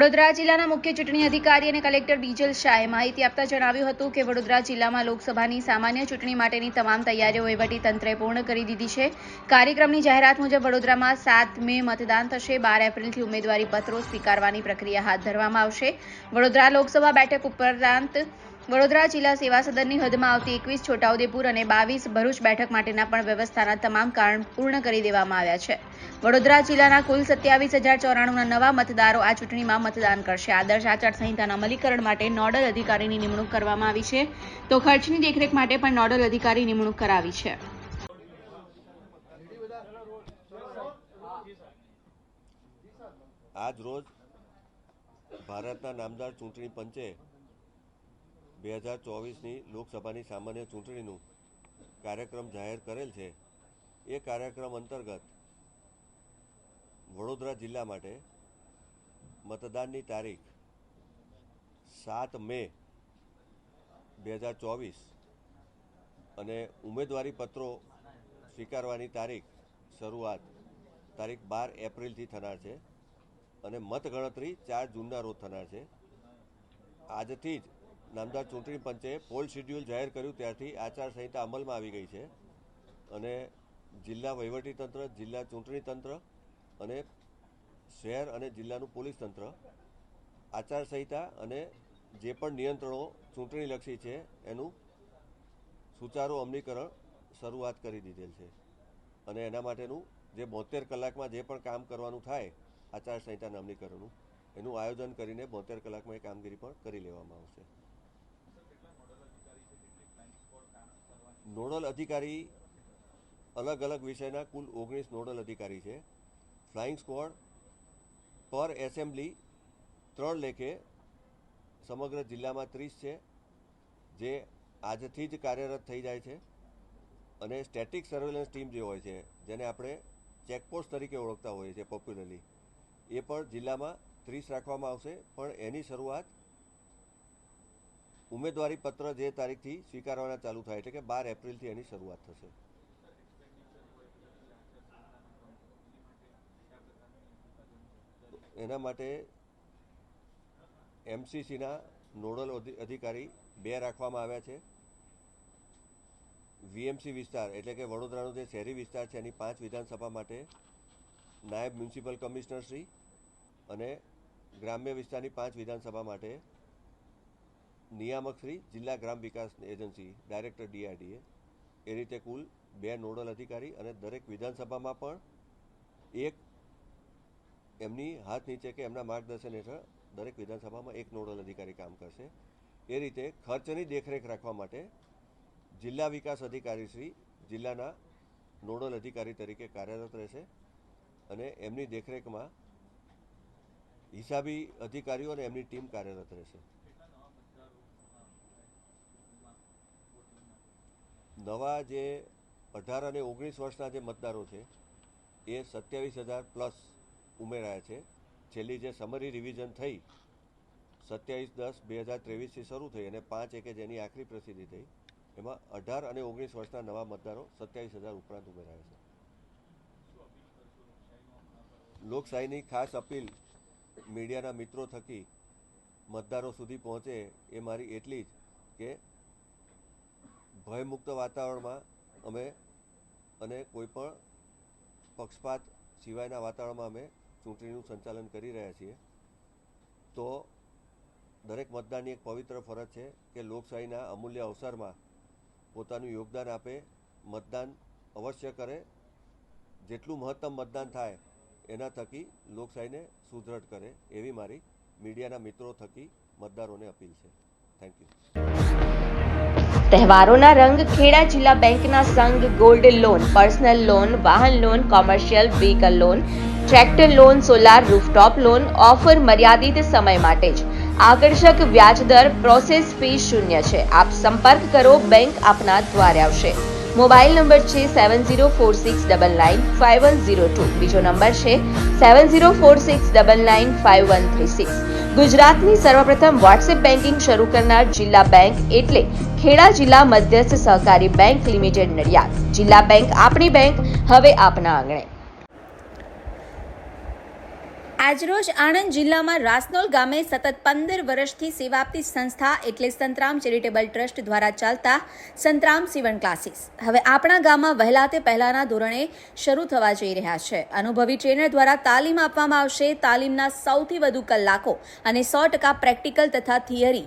વડોદરા જિલ્લાના મુખ્ય ચૂંટણી અધિકારી અને કલેક્ટર બીજલ શાહે માહિતી આપતા જણાવ્યું હતું કે વડોદરા જિલ્લામાં લોકસભાની સામાન્ય ચૂંટણી માટેની તમામ તૈયારીઓ તંત્રે પૂર્ણ કરી દીધી છે. કાર્યક્રમની જાહેરાત મુજબ વડોદરામાં સાત મે મતદાન થશે. બાર એપ્રિલથી ઉમેદવારી પત્રો સ્વીકારવાની પ્રક્રિયા હાથ ધરવામાં આવશે. વડોદરા લોકસભા બેઠક ઉપરાંત વડોદરા જિલ્લા સેવા સદનની હદમાં આવતી એકવીસ છોટાઉદેપુર અને બાવીસ ભરૂચ બેઠક માટેના પણ વ્યવસ્થાના તમામ કારણ પૂર્ણ કરી દેવામાં આવ્યા છે. વડોદરા જિલ્લાના કુલ સત્યાવીસ હજાર ચોરાણુંના નવા મતદારો આ ચૂંટણીમાં મતદાન કરશે. આદર્શ આચારસંહિતાના અમલીકરણ માટે નોડલ અધિકારીની નિમણૂક કરવામાં આવી છે. તો ખર્ચની દેખરેખ માટે પણ નોડલ અધિકારી નિમણૂક કરાવી છે. આજ રોજ ભારતના નામદાર ચૂંટણી પંચે બે હજાર ચોવીસની લોકસભાની સામાન્ય ચૂંટણીનું કાર્યક્રમ જાહેર કરેલ છે. એ કાર્યક્રમ અંતર્ગત વડોદરા જિલ્લા માટે મતદાનની તારીખ સાત મે બે હજાર ચોવીસ અને ઉમેદવારી પત્રો સ્વીકારવાની તારીખ શરૂઆત તારીખ બાર એપ્રિલથી થનાર છે અને મતગણતરી ચાર જૂનના રોજ થનાર છે. આજથી જ નામદાર ચૂંટણી પંચે પોલ શિડ્યુલ જાહેર કર્યું ત્યારથી આચારસંહિતા અમલમાં આવી ગઈ છે. અને જિલ્લા વહીવટીતંત્ર જિલ્લા ચૂંટણી તંત્ર અને શહેર અને જિલ્લાનું પોલીસ તંત્ર આચારસંહિતા અને જે પણ નિયંત્રણો ચૂંટણીલક્ષી છે એનું સુચારું અમલીકરણ શરૂઆત કરી દીધેલ છે. અને એના માટેનું જે બોતેર કલાકમાં જે પણ કામ કરવાનું થાય આચારસંહિતાના અમલીકરણનું, એનું આયોજન કરીને બોતેર કલાકમાં એ કામગીરી પણ કરી લેવામાં આવશે. નોડલ અધિકારી અલગ અલગ વિષયના કુલ ઓગણીસ નોડલ અધિકારી છે. ફ્લાઇંગ સ્ક્વોડ પર એસેમ્બલી ત્રણ લેખે સમગ્ર જિલ્લામાં ત્રીસ છે, જે આજથી જ કાર્યરત થઈ જાય છે અને સ્ટેટિક સર્વેલન્સ ટીમ જે હોય છે, જેને આપણે ચેકપોસ્ટ તરીકે ઓળખતા હોઈએ છીએ પોપ્યુલરલી એ પણ જિલ્લામાં ત્રીસ રાખવામાં આવશે, પણ એની શરૂઆત ઉમેદવારી પત્ર જે તારીખથી સ્વીકારવાના ચાલુ થાય એટલે કે બાર એપ્રિલથી એની શરૂઆત થશે. એના માટે એમસીસીના નોડલ અધિ- અધિકારી બે રાખવામાં આવ્યા છે. વીએમસી વિસ્તાર એટલે કે વડોદરાનો જે શહેરી વિસ્તાર છે એની પાંચ વિધાનસભા માટે નાયબ મ્યુનિસિપલ કમિશનર શ્રી અને ગ્રામ્ય વિસ્તારની પાંચ વિધાનસભા માટે નિયામક શ્રી, જિલ્લા ગ્રામ વિકાસ એજન્સી, ડાયરેક્ટર ડીઆરડીએ. એ રીતે કુલ બે નોડલ અધિકારી અને દરેક વિધાનસભામાં પણ એક એમની હાથ નીચે કે એમના માર્ગદર્શન હેઠળ દરેક વિધાનસભામાં એક નોડલ અધિકારી કામ કરશે. એ રીતે ખર્ચની દેખરેખ રાખવા માટે જિલ્લા વિકાસ અધિકારી શ્રી જિલ્લાના નોડલ અધિકારી તરીકે કાર્યરત રહેશે અને એમની દેખરેખમાં હિસાબી અધિકારીઓ અને એમની ટીમ કાર્યરત રહેશે. નવા જે અઢાર અને ઓગણીસ વર્ષના જે મતદારો છે, એ સત્યાવીસ હજાર પ્લસ ઉમેરાયા છે. છેલ્લી જે સમરી રિવિઝન થઈ, સત્યાવીસ દસ બે હજાર ત્રેવીસથી શરૂ થઈ અને પાંચ એકે જેની આખરી પ્રસિદ્ધિ થઈ, એમાં અઢાર અને ઓગણીસ વર્ષના નવા મતદારો સત્યાવીસ હજાર ઉપરાંત ઉમેરાયા છે. લોકશાહીની ખાસ અપીલ મીડિયાના મિત્રો થકી મતદારો સુધી પહોંચે એ મારી એટલી જ કે ભયમુક્ત વાતાવરણમાં અમે અને કોઈ પણ પક્ષપાત સિવાયના વાતાવરણમાં અમે ચૂંટણીનું સંચાલન કરી રહ્યા છીએ. તો દરેક મતદારની એક પવિત્ર ફરજ છે કે લોકશાહીના અમૂલ્ય અવસરમાં પોતાનું યોગદાન આપે, મતદાન અવશ્ય કરે. જેટલું મહત્તમ મતદાન થાય, એના થકી લોકશાહીને સુદૃઢ કરે. એવી મારી મીડિયાના મિત્રો થકી મતદારોને અપીલ છે. થેન્ક યુ તહેવારોના રંગ ખેડા જિલ્લા બેંકના સંઘ ગોલ્ડ લોન, પર્સનલ લોન, વાહન loan, commercial vehicle loan, tractor loan, solar rooftop loan, offer મર્યાદિત સમય માટે જ. આકર્ષક વ્યાજદર પ્રોસેસ ફી શૂન્ય છે. આપ સંપર્ક કરો, બેંક આપના દ્વારે આવશે. મોબાઈલ નંબર છે seven zero four six double nine five one zero two. બીજો નંબર છે seven zero four six double nine five one three six. ગુજરાતની સર્વપ્રથમ વોટ્સએપ બેન્કિંગ શરૂ કરનાર જિલ્લા બેંક એટલે ખેડા જિલ્લા મધ્યસ્થ સહકારી બેંક લિમિટેડ નડિયાદ. જિલ્લા બેંક આપણી બેંક, હવે આપના આંગણે. આજરોજ આણંદ જિલ્લામાં રાસનોલ ગામે સતત પંદર વર્ષથી સેવા આપતી સંસ્થા એટલે સંતરામ ચેરિટેબલ ટ્રસ્ટ દ્વારા ચાલતા સંતરામ સીવણ ક્લાસીસ. હવે આપણા ગામમાં વહેલા તે પહેલાના ધોરણે શરૂ થવા જઈ રહ્યા છે. અનુભવી ટ્રેનર દ્વારા તાલીમ આપવામાં આવશે. તાલીમના સૌથી વધુ કલાકો અને સો ટકા પ્રેક્ટિકલ તથા થિયરી